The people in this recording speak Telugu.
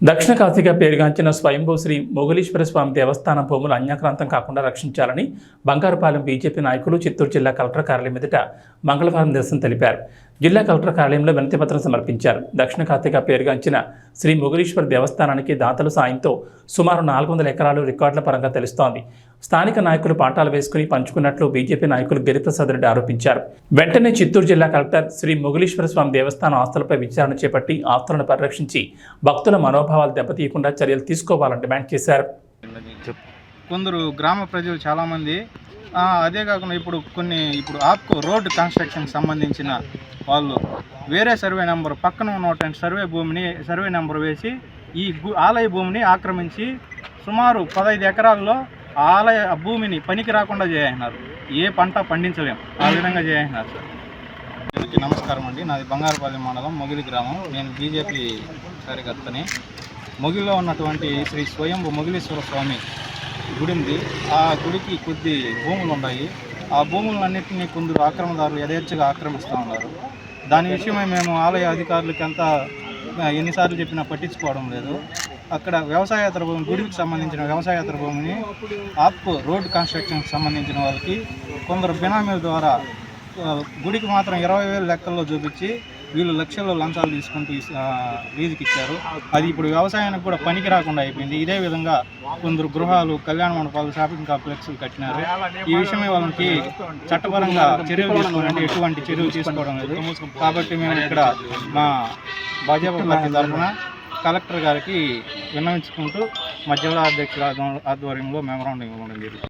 దక్షిణ కాశీగా పేరుగాంచిన స్వయంభూ శ్రీ మొగలీశ్వర స్వామి దేవస్థానం భూములు అన్యాక్రాంతం కాకుండా రక్షించాలని బంగారుపాలెం బీజేపీ నాయకులు చిత్తూరు జిల్లా కలెక్టర్ కార్యాలయం ఎదుట మంగళవారం నిరసన తెలిపారు. జిల్లా కలెక్టర్ కార్యాలయంలో వినతిపత్రం సమర్పించారు. దక్షిణ కార్తీక పేరుగాంచిన శ్రీ మొగలీశ్వర దేవస్థానానికి దాతల సాయంతో సుమారు నాలుగు వందల ఎకరాలు రికార్డుల పరంగా తెలుస్తోంది. స్థానిక నాయకులు పాఠాలు వేసుకుని పంచుకున్నట్లు బీజేపీ నాయకులు గిరిప్రసాద్ రెడ్డి ఆరోపించారు. వెంటనే చిత్తూరు జిల్లా కలెక్టర్ శ్రీ మొగలీశ్వర స్వామి దేవస్థానం ఆస్తులపై విచారణ చేపట్టి ఆస్తులను పరిరక్షించి భక్తుల మనోభావాలు దెబ్బతీయకుండా చర్యలు తీసుకోవాలని డిమాండ్ చేశారు. కొందరు గ్రామ ప్రజలు చాలామంది అదే కాకుండా ఇప్పుడు కొన్ని ఇప్పుడు ఆప్కో రోడ్డు కన్స్ట్రక్షన్ సంబంధించిన వాళ్ళు వేరే సర్వే నెంబర్ పక్కన ఉన్నటువంటి సర్వే భూమిని సర్వే నెంబర్ వేసి ఈ ఆలయ భూమిని ఆక్రమించి సుమారు పదహైదు ఎకరాల్లో ఆ ఆలయ భూమిని పనికి రాకుండా చేసినారు ఏ పంట పండించలేము ఆ విధంగా చేసినారు సార్ అందరికీ నమస్కారం అండి. నాది బంగారుపల్లి మండలం మొగిలి గ్రామం. నేను బీజేపీ కార్యకర్తని. మొగిలిలో ఉన్నటువంటి శ్రీ స్వయంభు మొగిలీశ్వర స్వామి గుడి ఉంది ఆ గుడికి కొద్ది భూములు ఉన్నాయి. ఆ భూములన్నింటినీ కొందరు ఆక్రమణదారులు యథేచ్ఛగా ఆక్రమిస్తూ ఉన్నారు. దాని విషయమై మేము ఆలయ అధికారులకి ఎంత ఎన్నిసార్లు చెప్పినా పట్టించుకోవడం లేదు. అక్కడ వ్యవసాయేతర భూమి గుడికి సంబంధించిన వ్యవసాయేతర భూమిని ఆప్ రోడ్ కన్స్ట్రక్షన్కి సంబంధించిన వాళ్ళకి కొందరు బినామీల ద్వారా గుడికి మాత్రం ఇరవై వేల లెక్కల్లో చూపించి వీళ్ళు లక్షల్లో లంచాలు తీసుకుంటూ లీజుకి ఇచ్చారు. అది ఇప్పుడు వ్యవసాయానికి కూడా పనికి రాకుండా అయిపోయింది. ఇదే విధంగా కొందరు గృహాలు కళ్యాణ మండపాలు షాపింగ్ కాంప్లెక్స్లు కట్టినారు. ఈ విషయమే వాళ్ళకి చట్టపరంగా చర్యలు తీసుకోవాలంటే ఎటువంటి చర్యలు తీసుకోవడం లేదు. కాబట్టి మేము ఇక్కడ మా భాజపా పార్టీ తరఫున కలెక్టర్ గారికి విన్నవించుకుంటూ మా జిల్లా అధ్యక్షుల ఆధ్వర్యంలో మెమరాండం ఇవ్వడం జరిగింది.